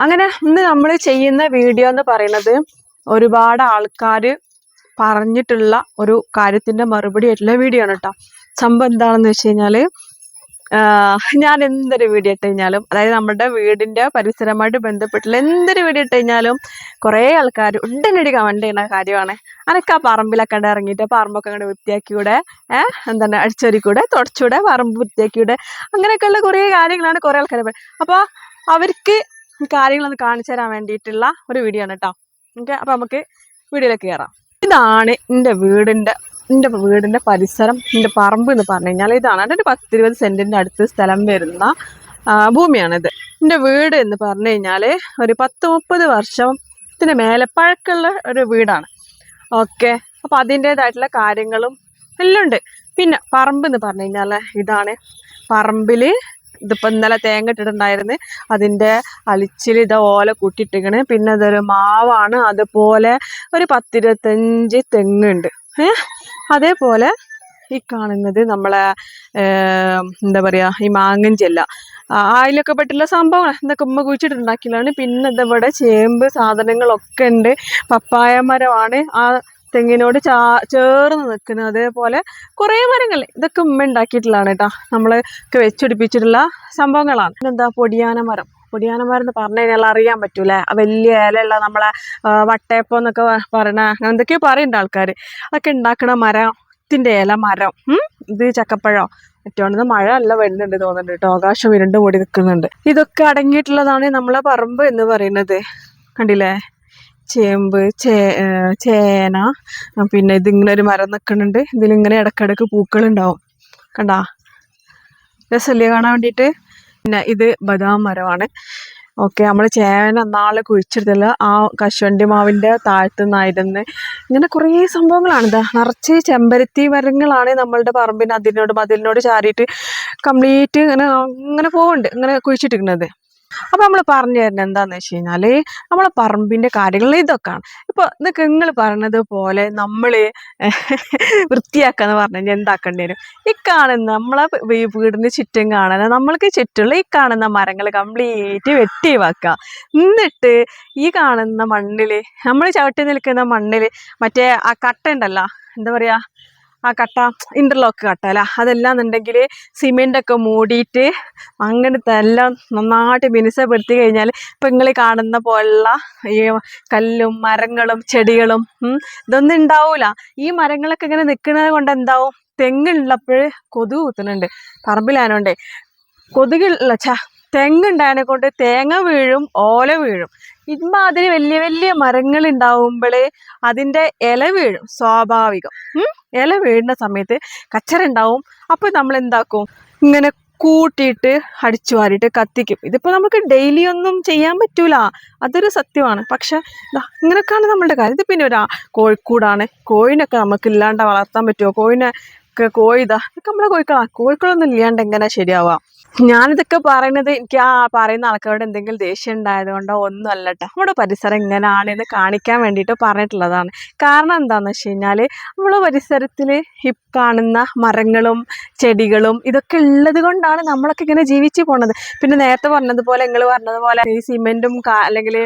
അങ്ങനെ ഇന്ന് നമ്മൾ ചെയ്യുന്ന വീഡിയോ എന്ന് പറയുന്നത് ഒരുപാട് ആൾക്കാർ പറഞ്ഞിട്ടുള്ള ഒരു കാര്യത്തിന്റെ മറുപടി ആയിട്ടുള്ള വീഡിയോ ആണ് കേട്ടോ സംഭവം എന്താണെന്ന് വെച്ച് കഴിഞ്ഞാൽ ഞാൻ എന്തൊരു വീഡിയോ ഇട്ട് കഴിഞ്ഞാലും അതായത് നമ്മുടെ വീടിന്റെ പരിസരമായിട്ട് ബന്ധപ്പെട്ടുള്ള എന്തൊരു വീഡിയോ ഇട്ട് കഴിഞ്ഞാലും കുറേ ആൾക്കാർ ഉടനടി കമന്റ് ചെയ്യുന്ന കാര്യമാണ്. അനക്ക് ആ പറമ്പിലൊക്കെ കണ്ട് ഇറങ്ങിയിട്ട് പറമ്പൊക്കെ അങ്ങോട്ട് വൃത്തിയാക്കിയൂടെ ഏഹ് എന്താണ് അടിച്ചൊരിക്കൂടെ തുടച്ചൂടെ പറമ്പ് വൃത്തിയാക്കിയൂടെ അങ്ങനെയൊക്കെയുള്ള കുറേ കാര്യങ്ങളാണ് കുറേ ആൾക്കാർ അപ്പോൾ അവർക്ക് കാര്യങ്ങളൊന്ന് കാണിച്ചു തരാൻ വേണ്ടിയിട്ടുള്ള ഒരു വീഡിയോ ആണ് കേട്ടോ ഓക്കെ അപ്പൊ നമുക്ക് വീഡിയോയിലേക്ക് കയറാം ഇതാണ് എന്റെ വീടിന്റെ എന്റെ വീടിന്റെ പരിസരം എന്റെ പറമ്പ് എന്ന് പറഞ്ഞു കഴിഞ്ഞാൽ ഇതാണ്. എന്റെ ഒരു പത്തിരുപത് സെന്റിന്റെ അടുത്ത് സ്ഥലം വരുന്ന ഭൂമിയാണിത്. എന്റെ വീട് എന്ന് പറഞ്ഞു കഴിഞ്ഞാൽ ഒരു പത്ത് മുപ്പത് വർഷത്തിന് മേലെ പഴക്കമുള്ള ഒരു വീടാണ്. ഓക്കെ അപ്പോൾ അതിന്റേതായിട്ടുള്ള കാര്യങ്ങളും എല്ലാം ഉണ്ട്. പിന്നെ പറമ്പ് എന്ന് പറഞ്ഞു കഴിഞ്ഞാൽ ഇതാണ് പറമ്പിൽ ഇതിപ്പോൾ ഇന്നലെ തേങ്ങ ഇട്ടിട്ടുണ്ടായിരുന്നു. അതിന്റെ അളിച്ചിൽ ഇത് ഓല പിന്നെ ഇതൊരു മാവാണ്. അതുപോലെ ഒരു പത്തിരുപത്തഞ്ച് തെങ്ങുണ്ട്. ഏ? അതേപോലെ ഈ കാണുന്നത് നമ്മളെ എന്താ പറയാ ഈ മാങ്ങഞ്ചെല്ല ആയിലൊക്കെ പെട്ടുള്ള സംഭവങ്ങൾ ഇതൊക്കെ ഉമ്മ കുഴിച്ചിട്ടുണ്ടാക്കിയതാണ്. പിന്നെ ഇതവിടെ ചേമ്പ് സാധനങ്ങളൊക്കെ ഉണ്ട്. പപ്പായ മരമാണ്. ആ തെങ്ങിനോട് ചാ ചേർന്ന് നിൽക്കുന്നത് അതേപോലെ കുറേ മരങ്ങൾ ഇതൊക്കെ ഉമ്മ ഉണ്ടാക്കിയിട്ടുള്ളതാണ് കേട്ടോ. നമ്മൾ ഒക്കെ വെച്ചുപിടിപ്പിച്ചിട്ടുള്ള സംഭവങ്ങളാണ്. പിന്നെന്താ പൊടിയാന മരം. പൊടിയാന മരം എന്ന് പറഞ്ഞു കഴിഞ്ഞാൽ അറിയാൻ പറ്റൂലേ? വലിയ ഇലയുള്ള നമ്മളെ വട്ടയപ്പം എന്നൊക്കെ പറയണ അങ്ങനെ എന്തൊക്കെയോ പറയുന്നുണ്ട് ആൾക്കാർ അതൊക്കെ ഉണ്ടാക്കണ മരത്തിന്റെ ഇല മരം. ഇത് ചക്കപ്പഴം. മറ്റോണ്ട് മഴ അല്ല വരുന്നുണ്ട് തോന്നുന്നുണ്ട് കേട്ടോ. ആകാശം ഇരുണ്ട് മൂടി നിൽക്കുന്നുണ്ട്. ഇതൊക്കെ അടങ്ങിയിട്ടുള്ളതാണ് നമ്മളെ പറമ്പ് എന്ന് പറയുന്നത്. കണ്ടില്ലേ? ചേമ്പ് ചേ ചേന പിന്നെ ഇതിങ്ങനെ ഒരു മരം നിൽക്കുന്നുണ്ട് ഇതിലിങ്ങനെ ഇടക്കിടക്ക് പൂക്കളുണ്ടാവും. കണ്ടാ? രസമല്ലേ കാണാൻ വേണ്ടിയിട്ട്? പിന്നെ ഇത് ബദാം മരമാണ്. ഓക്കെ നമ്മൾ ചേന നാളെ കുഴിച്ചെടുത്തല്ല ആ കശുവണ്ടി മാവിന്റെ താഴത്തു നിന്നായിരുന്നു ഇങ്ങനെ കുറേ സംഭവങ്ങളാണ്. ഇതാ നിറച്ച് ചെമ്പരത്തി മരങ്ങളാണ് നമ്മളുടെ പറമ്പിന് അതിനോട് മതിലിനോട് ചാരിയിട്ട് കംപ്ലീറ്റ് ഇങ്ങനെ അങ്ങനെ പോകുന്നുണ്ട് ഇങ്ങനെ കുഴിച്ചിട്ടിരിക്കുന്നത്. അപ്പോൾ നമ്മൾ പറഞ്ഞു തരുന്നത് എന്താണെന്ന് വെച്ച് കഴിഞ്ഞാൽ നമ്മളെ പറമ്പിന്റെ കാര്യങ്ങൾ ഇതൊക്കെയാണ്. ഇപ്പോൾ ഇതൊക്കെ നിങ്ങൾ പറഞ്ഞത് പോലെ നമ്മൾ വൃത്തിയാക്കാന്ന് പറഞ്ഞു കഴിഞ്ഞാൽ എന്താക്കേണ്ടി വരും? ഈ കാണുന്ന നമ്മളെ വീടിന് ചുറ്റും കാണുന്ന നമ്മൾക്ക് ചുറ്റുള്ള ഈ കാണുന്ന മരങ്ങൾ കംപ്ലീറ്റ് വെട്ടി വെക്കുക എന്നിട്ട് ഈ കാണുന്ന മണ്ണിൽ നമ്മൾ ചവിട്ടി നിൽക്കുന്ന മണ്ണിൽ മറ്റേ ആ കട്ട ഉണ്ടല്ലോ എന്താ പറയുക ആ കട്ട ഇന്റർലോക്ക് കട്ട അല്ല? അതെല്ലാം എന്നുണ്ടെങ്കിൽ സിമെന്റൊക്കെ മൂടിയിട്ട് അങ്ങനത്തെ എല്ലാം നന്നായിട്ട് മിനുസപ്പെടുത്തി കഴിഞ്ഞാൽ ഇപ്പം നിങ്ങൾ കാണുന്ന പോലുള്ള ഈ കല്ലും മരങ്ങളും ചെടികളും ഇതൊന്നും ഉണ്ടാവൂല. ഈ മരങ്ങളൊക്കെ ഇങ്ങനെ നിൽക്കുന്നത് കൊണ്ട് എന്താവും? തെങ്ങുള്ളപ്പോൾ കൊതുക് കുത്തുന്നുണ്ട്. പറമ്പിലാനോണ്ടേ കൊതുകുള്ള ച തെങ്ങുണ്ടായതിനെ കൊണ്ട് തേങ്ങ വീഴും ഓല വീഴും. ഇമാതിരി വലിയ വലിയ മരങ്ങൾ ഉണ്ടാവുമ്പോഴേ അതിന്റെ ഇല വീഴും സ്വാഭാവികം? ഇല വീഴുന്ന സമയത്ത് കച്ചറ ഉണ്ടാവും. അപ്പോൾ നമ്മൾ എന്താക്കും? ഇങ്ങനെ കൂട്ടിയിട്ട് അടിച്ചു വാരിയിട്ട് കത്തിക്കും. ഇതിപ്പോൾ നമുക്ക് ഡെയിലി ഒന്നും ചെയ്യാൻ പറ്റൂല. അതൊരു സത്യമാണ്. പക്ഷെ ഇങ്ങനെയൊക്കെയാണ് നമ്മളുടെ കാര്യം. ഇത് പിന്നെ ഒരു കോഴിക്കൂടാണ്. കോഴിനൊക്കെ നമുക്ക് ഇല്ലാണ്ട് വളർത്താൻ പറ്റുമോ? കോഴിനെ കോഴിതാ കോഴി ഇതാ ഇതൊക്കെ നമ്മുടെ കോഴിക്കളാ. കോഴിക്കളൊന്നും ഇല്ലാണ്ട് എങ്ങനെ ശരിയാവുക ഞാനിതൊക്കെ പറയുന്നത് എനിക്ക് ആ പറയുന്ന ആൾക്കാരോട് എന്തെങ്കിലും ദേഷ്യം ഉണ്ടായത് കൊണ്ടോ ഒന്നും അല്ല കേട്ടോ നമ്മുടെ പരിസരം ഇങ്ങനെയാണെന്ന് കാണിക്കാൻ വേണ്ടിയിട്ട് പറഞ്ഞിട്ടുള്ളതാണ്. കാരണം എന്താണെന്ന് വെച്ച് കഴിഞ്ഞാൽ നമ്മളെ പരിസരത്തിൽ ഈ കാണുന്ന മരങ്ങളും ചെടികളും ഇതൊക്കെ ഉള്ളത് കൊണ്ടാണ് നമ്മളൊക്കെ ഇങ്ങനെ ജീവിച്ചു പോണത്. പിന്നെ നേരത്തെ പറഞ്ഞതുപോലെ നിങ്ങൾ പറഞ്ഞതുപോലെ ഈ സിമെന്റും അല്ലെങ്കിൽ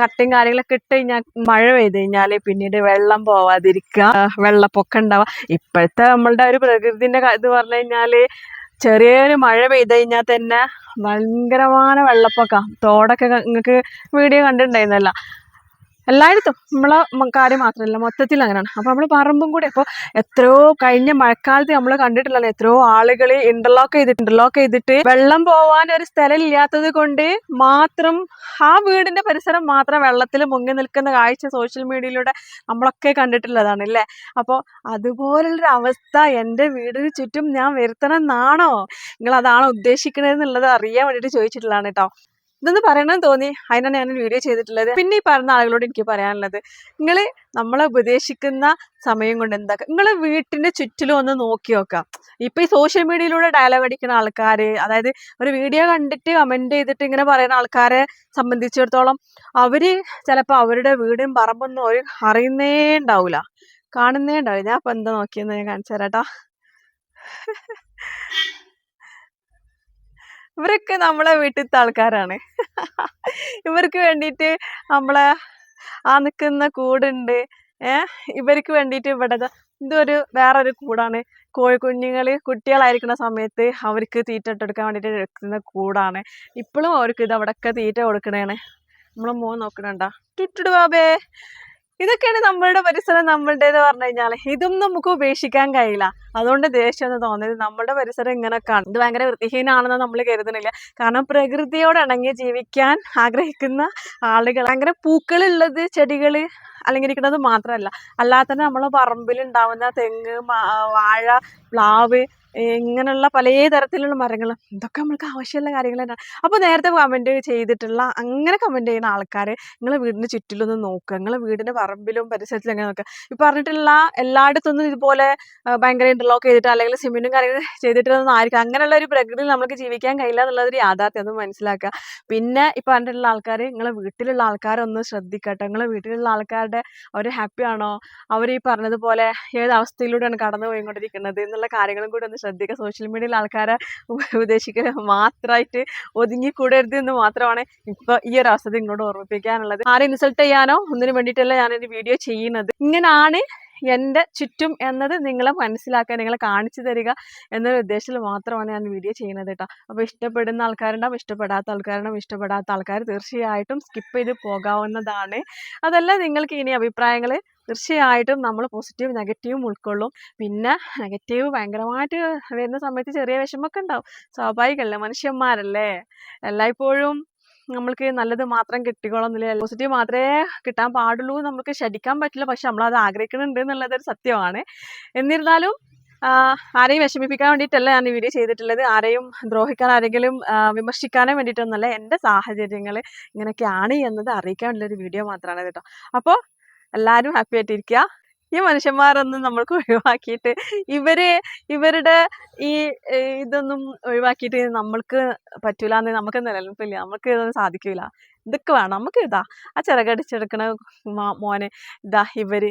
കട്ടയും കാര്യങ്ങളൊക്കെ ഇട്ട് കഴിഞ്ഞാൽ മഴ പെയ്ത് കഴിഞ്ഞാൽ പിന്നീട് വെള്ളം പോവാതിരിക്കുക വെള്ളപ്പൊക്കം ഉണ്ടാവുക. ഇപ്പോഴത്തെ നമ്മളുടെ ഒരു പ്രകൃതിന്റെ ഇത് പറഞ്ഞു കഴിഞ്ഞാൽ ചെറിയൊരു മഴ പെയ്ത് കഴിഞ്ഞാൽ തന്നെ ഭയങ്കരമായ വെള്ളപ്പൊക്കം. തോടൊക്കെ നിങ്ങൾക്ക് വീഡിയോ കണ്ടിട്ടുണ്ടായിരുന്നല്ല. എല്ലായിടത്തും. നമ്മളെ കാര്യം മാത്രമല്ല മൊത്തത്തിൽ അങ്ങനെയാണ്. അപ്പോൾ നമ്മൾ പറമ്പും കൂടെ അപ്പോൾ എത്രയോ കഴിഞ്ഞ മഴക്കാലത്ത് നമ്മൾ കണ്ടിട്ടില്ലല്ലോ എത്രയോ ആളുകൾ ഇന്റർലോക്ക് ചെയ്തിട്ട് ഇന്റർലോക്ക് ചെയ്തിട്ട് വെള്ളം പോവാൻ ഒരു സ്ഥലം ഇല്ലാത്തത് കൊണ്ട് മാത്രം ആ വീടിന്റെ പരിസരം മാത്രം വെള്ളത്തിൽ മുങ്ങി നിൽക്കുന്ന കാഴ്ച സോഷ്യൽ മീഡിയയിലൂടെ നമ്മളൊക്കെ കണ്ടിട്ടുള്ളതാണ് അല്ലേ അപ്പോൾ അതുപോലുള്ളൊരു അവസ്ഥ എന്റെ വീടിന് ചുറ്റും ഞാൻ വരുത്തണം എന്നാണോ? നിങ്ങൾ അതാണോ ഉദ്ദേശിക്കുന്നത് എന്നുള്ളത് അറിയാൻ വേണ്ടിയിട്ട് ചോദിച്ചിട്ടുള്ളതാണ് കേട്ടോ ഇതൊന്ന് പറയണമെന്ന് തോന്നി. അതിനാണ് ഞാൻ വീഡിയോ ചെയ്തിട്ടുള്ളത്. പിന്നെ ഈ പറഞ്ഞ ആളുകളോട് എനിക്ക് പറയാനുള്ളത്. നിങ്ങൾ നമ്മളെ ഉപദേശിക്കുന്ന സമയം കൊണ്ട് എന്താ നിങ്ങൾ വീട്ടിന്റെ ചുറ്റിലും ഒന്ന് നോക്കി നോക്കാം. ഇപ്പൊ ഈ സോഷ്യൽ മീഡിയയിലൂടെ ഡയലോഗ് അടിക്കുന്ന ആൾക്കാർ അതായത് ഒരു വീഡിയോ കണ്ടിട്ട് കമന്റ് ചെയ്തിട്ട് ഇങ്ങനെ പറയുന്ന ആൾക്കാരെ സംബന്ധിച്ചിടത്തോളം അവർ ചിലപ്പോൾ അവരുടെ വീടും പറമ്പൊന്നും അവർ അറിയുന്നേ ഉണ്ടാവൂല. കാണുന്നേ ഉണ്ടാവില്ല. ഞാൻ അപ്പൊ എന്താ നോക്കിയെന്ന് ഞാൻ കാണിച്ചു തരാട്ടാ. ഇവരൊക്കെ നമ്മളെ വീട്ടിലത്തെ ആൾക്കാരാണ്. ഇവർക്ക് വേണ്ടിയിട്ട് നമ്മളെ ആ നിൽക്കുന്ന കൂടുണ്ട്. ഏ? ഇവർക്ക് വേണ്ടിയിട്ട് ഇവിടെ ഇതൊരു വേറൊരു കൂടാണ്. കോഴിക്കുഞ്ഞുങ്ങൾ കുട്ടികളായിരിക്കുന്ന സമയത്ത് അവർക്ക് തീറ്റ ഇട്ടെടുക്കാൻ വേണ്ടിയിട്ട് എടുക്കുന്ന കൂടാണ്. ഇപ്പോഴും അവർക്ക് ഇത് അവിടെയൊക്കെ തീറ്റ കൊടുക്കണേണ്. നമ്മളെ മോൻ നോക്കണണ്ട? ചുറ്റുടു ബാബേ. ഇതൊക്കെയാണ് നമ്മളുടെ പരിസരം നമ്മളുടേത് പറഞ്ഞു കഴിഞ്ഞാൽ ഇതും നമുക്ക് ഉപേക്ഷിക്കാൻ കഴിയില്ല. അതുകൊണ്ട് ദേഷ്യം എന്ന് തോന്നിയത് നമ്മുടെ പരിസരം ഇങ്ങനെയൊക്കെയാണ് ഇത് ഭയങ്കര വൃത്തിഹീനാണെന്ന് നമ്മൾ കരുതുന്നില്ല. കാരണം പ്രകൃതിയോട് ഇണങ്ങി ജീവിക്കാൻ ആഗ്രഹിക്കുന്ന ആളുകൾ ഭയങ്കര പൂക്കളുള്ളത് ചെടികൾ അലങ്കരിക്കുന്നത് മാത്രമല്ല അല്ലാതെ തന്നെ നമ്മൾ പറമ്പിൽ ഉണ്ടാവുന്ന തെങ്ങ് വാഴ പ്ലാവ് ഇങ്ങനെയുള്ള പല തരത്തിലുള്ള മരങ്ങൾ ഇതൊക്കെ നമ്മൾക്ക് ആവശ്യമുള്ള കാര്യങ്ങൾ തന്നെയാണ് അപ്പോൾ നേരത്തെ കമന്റ് ചെയ്തിട്ടുള്ള അങ്ങനെ കമന്റ് ചെയ്യുന്ന ആൾക്കാർ നിങ്ങളെ വീടിന് ചുറ്റിലൊന്ന് നോക്കുക നിങ്ങളെ വീടിന്റെ പറമ്പിലും പരിസരത്തിലും അങ്ങനെ നോക്കുക ഇപ്പം പറഞ്ഞിട്ടുള്ള എല്ലായിടത്തൊന്നും ഇതുപോലെ ഭയങ്കര ഇന്റർലോക്ക് ചെയ്തിട്ട് അല്ലെങ്കിൽ സിമെന്റും കാര്യങ്ങളും ചെയ്തിട്ടൊന്നും ആയിരിക്കും. അങ്ങനെയുള്ള ഒരു പ്രകൃതി നമുക്ക് ജീവിക്കാൻ കഴിയില്ല എന്നുള്ളതൊരു യാഥാർത്ഥ്യം അത് മനസ്സിലാക്കുക. പിന്നെ ഇപ്പം പറഞ്ഞിട്ടുള്ള ആൾക്കാർ നിങ്ങളെ വീട്ടിലുള്ള ആൾക്കാരൊന്ന് ശ്രദ്ധിക്കട്ടെ. നിങ്ങളെ വീട്ടിലുള്ള ആൾക്കാരുടെ അവർ ഹാപ്പി ആണോ? അവർ ഈ പറഞ്ഞതുപോലെ ഏത് അവസ്ഥയിലൂടെയാണ് കടന്നു പോയിക്കൊണ്ടിരിക്കുന്നത് എന്നുള്ള കാര്യങ്ങളും കൂടി ഒന്ന് ശ്രദ്ധിക്കുക. സോഷ്യൽ മീഡിയയിൽ ആൾക്കാരെ ഉപദേശിക്കുക മാത്രമായിട്ട് ഒതുങ്ങിക്കൂടരുത് എന്ന് മാത്രമാണ് ഇപ്പൊ ഈ ഒരു അവസ്ഥ നിങ്ങളോട് ഓർമ്മിപ്പിക്കാനുള്ളത്. ആരെ ഇൻസൾട്ട് ചെയ്യാനോ ഒന്നിനു വേണ്ടിയിട്ടല്ല ഞാനൊരു വീഡിയോ ചെയ്യുന്നത്. ഇങ്ങനാണ് എന്റെ ചുറ്റും എന്നത് നിങ്ങളെ മനസ്സിലാക്കാൻ നിങ്ങളെ കാണിച്ചു തരിക എന്നൊരു ഉദ്ദേശത്തിൽ മാത്രമാണ് ഞാൻ വീഡിയോ ചെയ്യുന്നത് കേട്ടോ അപ്പോൾ ഇഷ്ടപ്പെടുന്ന ആൾക്കാരുണ്ടാവും ഇഷ്ടപ്പെടാത്ത ആൾക്കാരുണ്ടാവും ഇഷ്ടപ്പെടാത്ത ആൾക്കാർ തീർച്ചയായിട്ടും സ്കിപ്പ് ചെയ്ത് പോകാവുന്നതാണ്. അതല്ല നിങ്ങൾക്ക് ഇനി അഭിപ്രായങ്ങൾ തീർച്ചയായിട്ടും നമ്മൾ പോസിറ്റീവ് നെഗറ്റീവും ഉൾക്കൊള്ളും. പിന്നെ നെഗറ്റീവ് ഭയങ്കരമായിട്ട് വരുന്ന സമയത്ത് ചെറിയ വിഷമമൊക്കെ ഉണ്ടാവും. സ്വാഭാവികമല്ലേ മനുഷ്യന്മാരല്ലേ? എല്ലായ്പ്പോഴും നമ്മൾക്ക് നല്ലത് മാത്രം കിട്ടിക്കോളന്നില്ല പോസിറ്റീവ് മാത്രമേ കിട്ടാൻ പാടുള്ളൂ നമുക്ക് ശഠിക്കാൻ പറ്റില്ല. പക്ഷെ അത് ആഗ്രഹിക്കുന്നുണ്ട് എന്നുള്ളത് ഒരു സത്യമാണ്. എന്നിരുന്നാലും ആരെയും വിഷമിപ്പിക്കാൻ വേണ്ടിയിട്ടല്ല ഞാൻ ഈ വീഡിയോ ചെയ്തിട്ടുള്ളത്. ആരെയും ദ്രോഹിക്കാൻ ആരെങ്കിലും വിമർശിക്കാനും വേണ്ടിയിട്ടൊന്നുമല്ല എന്റെ സാഹചര്യങ്ങൾ ഇങ്ങനെയൊക്കെയാണ് എന്നത് അറിയിക്കാൻ വേണ്ടിയുള്ള ഒരു വീഡിയോ മാത്രമാണ് കേട്ടോ. അപ്പോൾ എല്ലാവരും ഹാപ്പി ആയിട്ടിരിക്കുക. ഈ മനുഷ്യന്മാരൊന്നും നമ്മൾക്ക് ഒഴിവാക്കിയിട്ട് ഇവർ ഇവരുടെ ഈ ഇതൊന്നും ഒഴിവാക്കിയിട്ട് നമ്മൾക്ക് പറ്റൂല എന്ന് നമുക്ക് നിലനിൽപ്പില്ല നമുക്ക് ഇതൊന്നും സാധിക്കില്ല ഇതൊക്കെ വേണം നമുക്ക് ഇതാ ആ ചിറകടിച്ചെടുക്കണ മോനെ ഇതാ ഇവർ.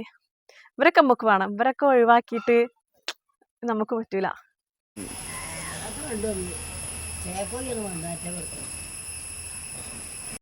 ഇവരൊക്കെ നമുക്ക് വേണം ഇവരൊക്കെ ഒഴിവാക്കിയിട്ട് നമുക്ക് പറ്റൂല.